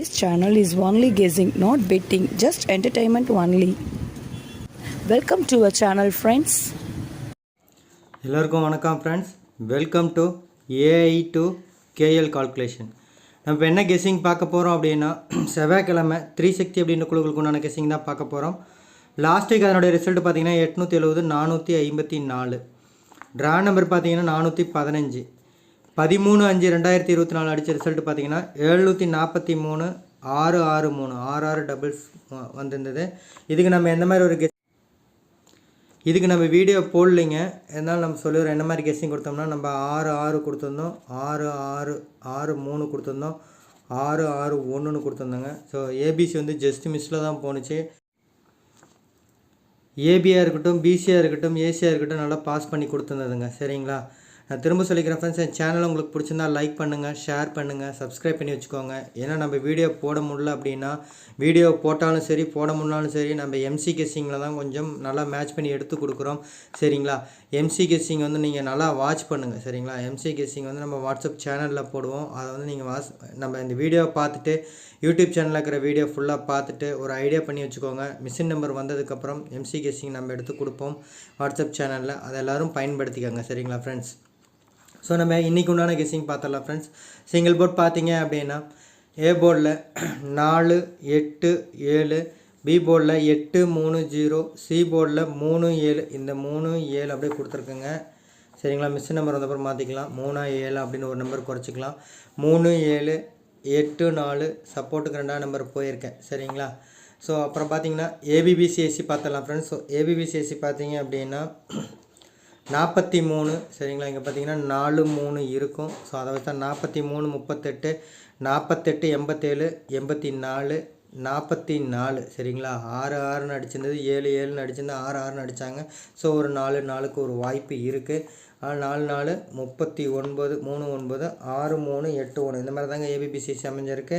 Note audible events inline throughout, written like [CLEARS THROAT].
This channel is only guessing, not betting, just entertainment only. Welcome to our channel friends எல்லோருக்கும் வணக்கம் friends welcome to AI to KL calculation நம்ம என்ன guessing பார்க்க போகிறோம் அப்படின்னா [CLEARS THROAT] செவ்வாய்க்கிழமை த்ரீ சக்தி அப்படின்ற குழுக்களுக்கு உண்டான கெஸ்ஸிங் தான் பார்க்க போகிறோம் லாஸ்ட் வீக் அதனுடைய ரிசல்ட் பார்த்தீங்கன்னா எட்நூற்றி எழுபது நானூற்றி ஐம்பத்தி நாலு. ட்ரா நம்பர் பார்த்தீங்கன்னா நானூற்றி பதினஞ்சு. பதிமூணு அஞ்சு ரெண்டாயிரத்தி இருபத்தி நாலு அடித்த ரிசல்ட் பார்த்தீங்கன்னா எழுநூற்றி நாற்பத்தி மூணு ஆறு ஆறு மூணு ஆறு ஆறு டபுள்ஸ் வந்திருந்தது. இதுக்கு நம்ம எந்த மாதிரி ஒரு கெஸ் இதுக்கு நம்ம வீடியோ போடலைங்க. இருந்தாலும் நம்ம சொல்லிடுறோம் என்ன மாதிரி கெஸ்ஸிங் கொடுத்தோம்னா நம்ம ஆறு ஆறு கொடுத்துருந்தோம் ஆறு ஆறு ஆறு மூணு கொடுத்துருந்தோம் ஆறு ஆறு ஒன்றுன்னு கொடுத்துருந்தோங்க. ஸோ ஏபிசி வந்து ஜஸ்ட் மிஸ்ஸில் தான் போணுச்சு. ஏபியாக இருக்கட்டும் பிசியாக இருக்கட்டும் ஏசியாக இருக்கட்டும் நல்லா பாஸ் பண்ணி கொடுத்துருந்ததுங்க. சரிங்களா? நான் திரும்ப சொல்லிக்கிறேன் ஃப்ரெண்ட்ஸ் என் சேனல் உங்களுக்கு பிடிச்சிருந்தா லைக் பண்ணுங்கள் ஷேர் பண்ணுங்கள் சப்ஸ்கிரைப் பண்ணி வச்சுக்கோங்க. ஏன்னா நம்ம வீடியோ போட முடியல அப்படின்னா வீடியோ போட்டாலும் சரி போட முடியலாலும் சரி நம்ம எம்சி கெஸ்ஸிங்கில் தான் கொஞ்சம் நல்லா மேட்ச் பண்ணி எடுத்து கொடுக்குறோம். சரிங்களா? எம்சி கெஸ்ஸிங் வந்து நீங்கள் நல்லா வாட்ச் பண்ணுங்கள் சரிங்களா? எம்சி கெஸ்ஸிங் வந்து நம்ம வாட்ஸ்அப் சேனலில் போடுவோம். அதை வந்து நீங்கள் வாஸ் நம்ம இந்த வீடியோவை பார்த்துட்டு யூடியூப் சேனலில் இருக்கிற வீடியோ ஃபுல்லாக பார்த்துட்டு ஒரு ஐடியா பண்ணி வச்சுக்கோங்க. மிஷின் நம்பர் வந்ததுக்கப்புறம் எம்சி கெஸ்ஸிங் நம்ம எடுத்து கொடுப்போம். வாட்ஸ்அப் சேனலில் அதை எல்லோரும் பயன்படுத்திக்கோங்க சரிங்களா ஃப்ரெண்ட்ஸ் ஸோ நம்ம இன்றைக்கி உண்டான கெஸ்ஸிங் பார்த்துடலாம் ஃப்ரெண்ட்ஸ் சிங்கிள் போர்ட் பார்த்தீங்க அப்படின்னா ஏ போர்டில் [CLEARS THROAT] நாலு எட்டு ஏழு பி போர்டில் எட்டு மூணு ஜீரோ சி போர்டில் மூணு ஏழு. இந்த மூணு ஏழு அப்படியே கொடுத்துருக்குங்க. சரிங்களா? மிஸ் நம்பர் வந்தப்பறம் மாற்றிக்கலாம் மூணா ஏழு அப்படின்னு ஒரு நம்பர் குறைச்சிக்கலாம். மூணு ஏழு எட்டு நாலு சப்போர்ட்டுக்கு ரெண்டாம் நம்பர் போயிருக்கேன். சரிங்களா? ஸோ அப்புறம் பார்த்தீங்கன்னா ஏபிபிசிஎஸ்சி பார்த்துடலாம் ஃப்ரெண்ட்ஸ் ஸோ ஏபிபிசிஎஸ்சி பார்த்தீங்க அப்படின்னா நாற்பத்தி மூணு சரிங்களா? இங்கே பார்த்தீங்கன்னா நாலு மூணு இருக்கும். ஸோ அதை வச்சு தான் நாற்பத்தி மூணு முப்பத்தெட்டு நாற்பத்தெட்டு எண்பத்தேழு எண்பத்தி நாலு நாற்பத்தி நாலு சரிங்களா? ஆறு ஆறுன்னு அடிச்சிருந்தது ஏழு ஏழுன்னு அடிச்சிருந்தது ஆறு ஆறுன்னு அடித்தாங்க ஸோ ஒரு நாலு நாளுக்கு ஒரு வாய்ப்பு இருக்குது நாலு நாலு முப்பத்தி ஒன்பது மூணு ஒன்பது ஆறு மூணு எட்டு ஒன்று. இந்த மாதிரி தாங்க ஏபிபிசிசி அமைஞ்சிருக்கு.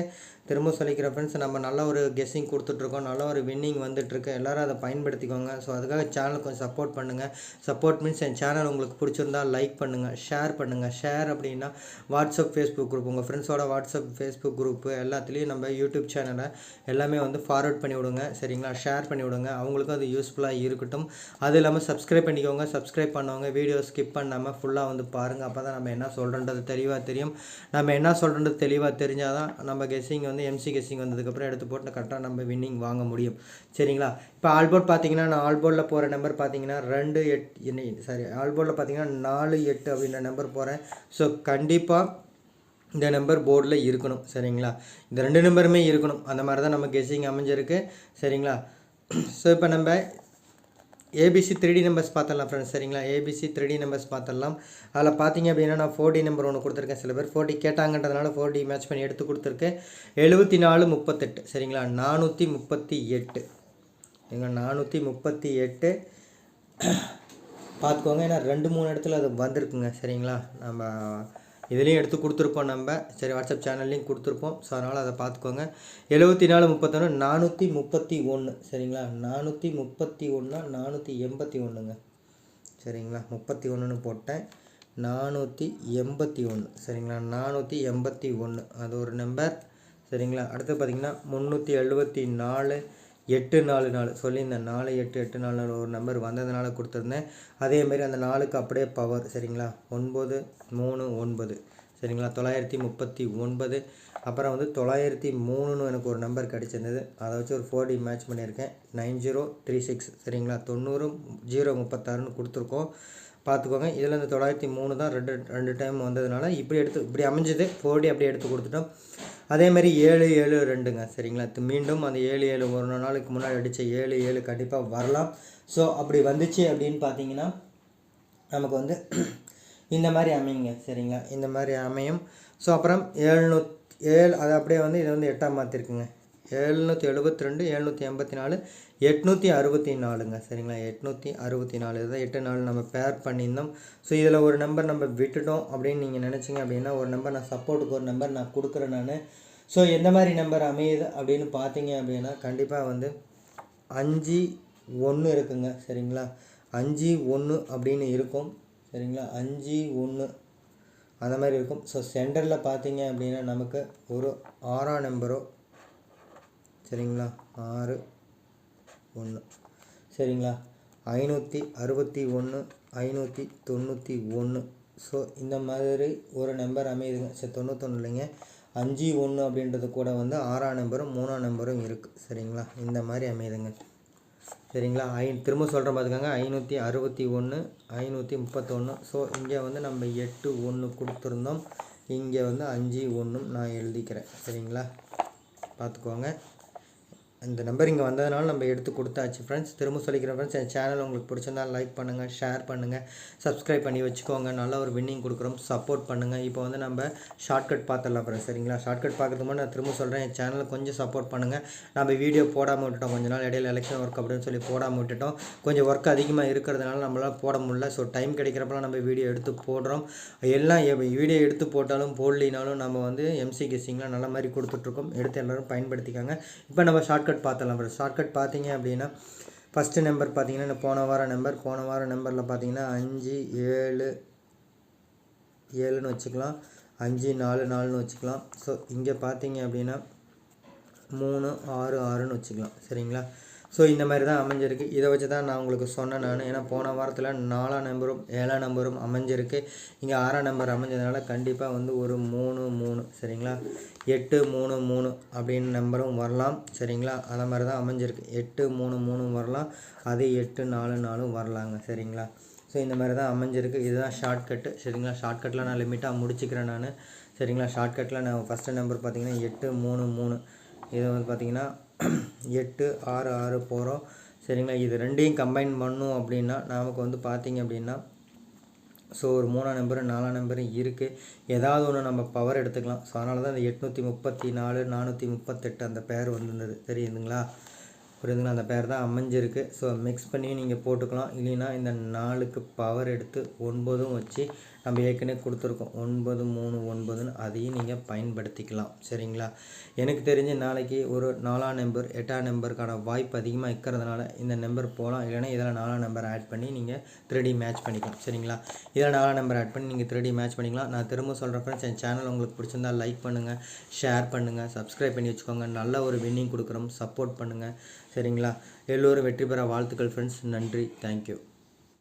திரும்ப சொல்லிக்கிற ஃப்ரெண்ட்ஸ் நம்ம நல்ல ஒரு கெஸ்ஸிங் கொடுத்துட்ருக்கோம். நல்ல ஒரு வின்னிங் வந்துட்டுருக்கு எல்லோரும் அதை பயன்படுத்திக்கோங்க. ஸோ அதுக்காக சேனல் கொஞ்சம் சப்போர்ட் பண்ணுங்கள் சப்போர்ட் மீன்ஸ் என் சேனல் உங்களுக்கு பிடிச்சிருந்தா லைக் பண்ணுங்கள் ஷேர் பண்ணுங்கள் ஷேர் அப்படின்னா வாட்ஸ்அப் ஃபேஸ்புக் குரூப் உங்கள் ஃப்ரெண்ட்ஸோட வாட்ஸ்அப் ஃபேஸ்புக் குரூப்பு எல்லாத்துலேயும் நம்ம யூடியூப் சேனலை எல்லாமே வந்து ஃபார்வர்ட் பண்ணி விடுங்க. சரிங்களா? ஷேர் பண்ணி விடுங்க. அவங்களுக்கும் அது யூஸ்ஃபுல்லாக இருக்கட்டும். அது இல்லாமல் சப்ஸ்கிரைப் பண்ணிக்கோங்க. சப்ஸ்கிரைப் பண்ணவங்க வீடியோ ஸ்கிப் நம்ம ஃபுல்லாக வந்து பாருங்கள் அப்போ தான் நம்ம என்ன சொல்கிறன்றது தெளிவாக தெரியும். நம்ம என்ன சொல்கிறன்றது தெளிவாக தெரிஞ்சால் தான் நம்ம கெஸ்ஸிங் வந்து எம்சி கெஸ்ஸிங் வந்ததுக்கப்புறம் எடுத்து போட்டு கரெக்டாக நம்ம வின்னிங் வாங்க முடியும். சரிங்களா? இப்போ ஆல்போர்ட் பார்த்தீங்கன்னா நான் ஆல்போர்டில் போகிற நம்பர் பார்த்தீங்கன்னா ரெண்டு எட் சாரி ஆல்போர்டில் பார்த்தீங்கன்னா நாலு எட்டு அப்படின்ற நம்பர் போகிறேன் ஸோ கண்டிப்பாக இந்த நம்பர் போர்டில் இருக்கணும். சரிங்களா? இந்த ரெண்டு நம்பருமே இருக்கணும். அந்த மாதிரி தான் நம்ம கெஸ்ஸிங் அமைஞ்சிருக்கு. சரிங்களா? ஸோ இப்போ நம்ம ஏபிசி த்ரீ டி நம்பர்ஸ் பார்த்துடலாம் ஃப்ரெண்ட்ஸ் சரிங்களா? ஏபிசி த்ரீ டி நம்பர்ஸ் பார்த்துடலாம். அதில் பார்த்தீங்க அப்படின்னா நான் ஃபோர் டி நம்பர் ஒன்று கொடுத்துருக்கேன் சில பேர். ஃபோர் டி கேட்டாங்கன்றதுனால ஃபோர் டி மேட்ச் பண்ணி எடுத்து கொடுத்துருக்கேன். எழுபத்தி நாலு முப்பத்தெட்டு. சரிங்களா? நானூற்றி முப்பத்தி எட்டு. எங்க நானூற்றி முப்பத்தி எட்டு. பார்த்துக்கோங்க. ஏன்னா ரெண்டு மூணு இடத்துல அது வந்திருக்குங்க. சரிங்களா? நம்ம இதுலேயும் எடுத்து கொடுத்துருப்போம் நம்ம. சரி வாட்ஸ்அப் சேனல்லையும் கொடுத்துருப்போம். ஸோ அதனால் அதை பார்த்துக்கோங்க. எழுபத்தி நாலு முப்பத்தொன்று நானூற்றி முப்பத்தி ஒன்று சரிங்களா? நானூற்றி முப்பத்தி ஒன்றா நானூற்றி எண்பத்தி ஒன்றுங்க சரிங்களா? முப்பத்தி ஒன்றுன்னு போட்டேன். நானூற்றி எண்பத்தி ஒன்று சரிங்களா? நானூற்றி எண்பத்தி ஒன்று அது ஒரு நம்பர் சரிங்களா? அடுத்து பார்த்திங்கன்னா முந்நூற்றி எழுபத்தி நாலு எட்டு நாலு நாலு சொல்லியிருந்தேன். நாலு எட்டு எட்டு நாலு நாலு ஒரு நம்பர் வந்ததுனால கொடுத்துருந்தேன். அதேமாரி அந்த நாளுக்கு அப்படியே பவர் சரிங்களா? ஒன்பது மூணு ஒன்பது. சரிங்களா? தொள்ளாயிரத்தி முப்பத்தி ஒன்பது. அப்புறம் வந்து தொள்ளாயிரத்தி மூணுன்னு எனக்கு ஒரு நம்பர் கிடச்சிருந்தது. அதை வச்சு ஒரு ஃபோர் டி மேட்ச் பண்ணியிருக்கேன். Nine zero three six. சரிங்களா? தொண்ணூறு ஜீரோ முப்பத்தாறுன்னு கொடுத்துருக்கோம். பார்த்துக்கோங்க. இதில் இந்த தொள்ளாயிரத்தி மூணு தான் ரெண்டு ரெண்டு டைம் வந்ததுனால இப்படி எடுத்து இப்படி அமைஞ்சது. ஃபோர் டி அப்படி எடுத்து கொடுத்துட்டோம். அதேமாதிரி ஏழு ஏழு ரெண்டுங்க. சரிங்களா? மீண்டும் அந்த ஏழு ஏழு ஒரு நாளுக்கு முன்னாடி அடித்த ஏழு ஏழு கண்டிப்பாக வரலாம். ஸோ அப்படி வந்துச்சு அப்படின்னு பார்த்தீங்கன்னா நமக்கு வந்து இந்த மாதிரி அமையுங்க சரிங்களா? இந்த மாதிரி அமையும். ஸோ அப்புறம் ஏழ்நூத் ஏழு அது அப்படியே வந்து இதை வந்து எட்டாம் மாற்றிருக்குங்க எழுநூற்றி எழுபத்தி ரெண்டு எழுநூற்றி எண்பத்தி நாலு எட்நூற்றி அறுபத்தி நாலுங்க சரிங்களா? எட்நூற்றி அறுபத்தி நாலு இதுதான் எட்டு நாள் நம்ம பேர் பண்ணியிருந்தோம். ஸோ இதில் ஒரு நம்பர் நம்ம விட்டுட்டோம் அப்படின்னு நீங்கள் நினச்சிங்க அப்படின்னா ஒரு நம்பர் நான் சப்போர்ட்டுக்கு ஒரு நம்பர் நான் கொடுக்குறேன் நான். ஸோ எந்த மாதிரி நம்பர் அமையுது அப்படின்னு பார்த்தீங்க அப்படின்னா கண்டிப்பாக வந்து அஞ்சு ஒன்று இருக்குங்க சரிங்களா? அஞ்சு ஒன்று அப்படின்னு இருக்கும். சரிங்களா? அஞ்சு ஒன்று அந்த மாதிரி இருக்கும். ஸோ சென்டரில் பார்த்தீங்க அப்படின்னா நமக்கு ஒரு ஆறாம் நம்பரோ சரிங்களா? ஆறு ஒன்று சரிங்களா? ஐநூற்றி அறுபத்தி ஒன்று ஐநூற்றி தொண்ணூற்றி ஒன்று ஸோ இந்த மாதிரி ஒரு நம்பர் அமையுதுங்க. சரி தொண்ணூத்தொன்று இல்லைங்க. அஞ்சு ஒன்று அப்படின்றது கூட வந்து ஆறாம் நம்பரும் மூணாம் நம்பரும் இருக்குது சரிங்களா? இந்த மாதிரி அமையுதுங்க. சரிங்களா? ஐ திரும்ப சொல்கிறேன் பார்த்துக்கோங்க ஐநூற்றி அறுபத்தி ஒன்று ஐநூற்றி முப்பத்தொன்று ஸோ இங்கே வந்து நம்ம எட்டு ஒன்று கொடுத்துருந்தோம். இங்கே வந்து அஞ்சு ஒன்றும் நான் எழுதிக்கிறேன். சரிங்களா? பார்த்துக்கோங்க இந்த நம்பர் இங்கே வந்ததுனால நம்ம எடுத்து கொடுத்தாச்சு. ஃப்ரெண்ட்ஸ் திரும்ப சொல்லிக்கிறேன் ஃப்ரெண்ட்ஸ் என் சேனல் உங்களுக்கு பிடிச்சிருந்தால் லைக் பண்ணுங்கள் ஷேர் பண்ணுங்கள் சப்ஸ்கிரைப் பண்ணி வச்சுக்கோங்க. நல்ல ஒரு வின்னிங் கொடுக்குறோம் சப்போர்ட் பண்ணுங்கள் இப்போ வந்து நம்ம ஷார்ட்கட் பார்த்துடலாம் ஃப்ரெண்ட்ஸ் சரிங்களா? ஷார்ட்கட் பார்க்குறது முன்னாடி நான் திரும்ப சொல்கிறேன் என் சேனலை கொஞ்சம் சப்போர்ட் பண்ணுங்கள் நம்ம வீடியோ போடாமல் விட்டுட்டோம். கொஞ்ச நாள் இடையில எலெக்ஷன் ஒர்க் அப்படின்னு சொல்லி போடாமல் விட்டுட்டோம். கொஞ்சம் ஒர்க் அதிகமாக இருக்கிறதுனால நம்மளால் போட முடியல. ஸோ டைம் கிடைக்கிறப்பலாம் நம்ம வீடியோ எடுத்து போடுறோம். எல்லாம் வீடியோ எடுத்து போட்டாலும் போடலினாலும் நம்ம வந்து எம்சி கெஸ்டிங்லாம் நல்ல மாதிரி கொடுத்துட்ருக்கோம் எடுத்து எல்லோரும் பயன்படுத்திக்காங்க. இப்போ நம்ம ஷார்ட்கட் பார்த்துடலாம் ஃப்ரெண்ட்ஸ் ஷார்ட்கட் பார்த்தீங்க அப்படின்னா ஃபஸ்ட்டு நம்பர் பார்த்தீங்கன்னா இந்த போன வாரம் நம்பர் போன வாரம் நம்பரில் பார்த்தீங்கன்னா அஞ்சு ஏழு ஏழுன்னு வச்சுக்கலாம். அஞ்சு நாலு நாலுன்னு வச்சுக்கலாம். ஸோ இங்கே பார்த்தீங்க அப்படின்னா மூணு ஆறு ஆறுன்னு வச்சுக்கலாம். சரிங்களா? ஸோ இந்த மாதிரி தான் அமைஞ்சிருக்கு. இதை வச்சு தான் நான் உங்களுக்கு சொன்னேன் நான். ஏன்னா போன வாரத்தில் நாலாம் நம்பரும் ஏழாம் நம்பரும் அமைஞ்சிருக்கு. இங்கே ஆறாம் நம்பர் அமைஞ்சதுனால கண்டிப்பாக வந்து ஒரு மூணு மூணு சரிங்களா? எட்டு மூணு மூணு அப்படின்னு நம்பரும் வரலாம் சரிங்களா? அந்த மாதிரி தான் அமைஞ்சிருக்கு. எட்டு மூணு மூணும் வரலாம். அதே எட்டு நாலு நாலும் வரலாங்க சரிங்களா? ஸோ இந்த மாதிரி தான் அமைஞ்சிருக்கு. இதுதான் ஷார்ட்கட்டு சரிங்களா? ஷார்ட்கட்டில் நான் லிமிட்டாக முடிச்சுக்கிறேன் நான் சரிங்களா? ஷார்ட்கட்டில் நான் ஃபஸ்ட்டு நம்பர் பார்த்தீங்கன்னா எட்டு மூணு மூணு. இது வந்து பார்த்தீங்கன்னா எட்டு ஆறு ஆறு போகிறோம் சரிங்களா? இது ரெண்டையும் கம்பைன் பண்ணும் அப்படின்னா நமக்கு வந்து பார்த்திங்க அப்படின்னா ஸோ ஒரு மூணாம் நம்பரு நாலாம் நம்பரும் இருக்குது ஏதாவது ஒன்று நம்ம பவர் எடுத்துக்கலாம். ஸோ அதனால தான் இந்த எட்நூற்றி முப்பத்தி நாலு நானூற்றி முப்பத்தெட்டு அந்த பேர் வந்திருந்தது. தெரியுதுங்களா? புரியுதுங்களா? அந்த பேர் தான் அமைஞ்சிருக்கு. ஸோ மிக்ஸ் பண்ணி நீங்கள் போட்டுக்கலாம். இல்லைன்னா இந்த நாலுக்கு பவர் எடுத்து ஒன்பதும் வச்சு நம்ம ஏற்கனவே கொடுத்துருக்கோம். ஒன்பது மூணு ஒன்பதுன்னு அதையும் நீங்கள் பயன்படுத்திக்கலாம். சரிங்களா? எனக்கு தெரிஞ்சு நாளைக்கு ஒரு நாலாம் நம்பர் எட்டாம் நம்பருக்கான வாய்ப்பு அதிகமாக இருக்கிறதுனால இந்த நம்பர் போகலாம். இல்லைன்னா இதில் நாலாம் நம்பர் ஆட் பண்ணி நீங்கள் த்ரீ மேட்ச் பண்ணிக்கலாம். சரிங்களா? இதில் நாலாம் நம்பர் ஆட் பண்ணி நீங்கள் த்ரீ மேட்ச் பண்ணிக்கலாம். நான் திரும்ப சொல்கிறப்ப ஃப்ரெண்ட்ஸ் என் சேனல் உங்களுக்கு பிடிச்சிருந்தா லைக் பண்ணுங்கள் ஷேர் பண்ணுங்கள் சப்ஸ்கிரைப் பண்ணி வச்சுக்கோங்க. நல்ல ஒரு வின்னிங் கொடுக்குறோம். சப்போர்ட் பண்ணுங்கள் சரிங்களா? எல்லோரும் வெற்றி பெற வாழ்த்துக்கள் ஃப்ரெண்ட்ஸ் நன்றி. தேங்க்யூ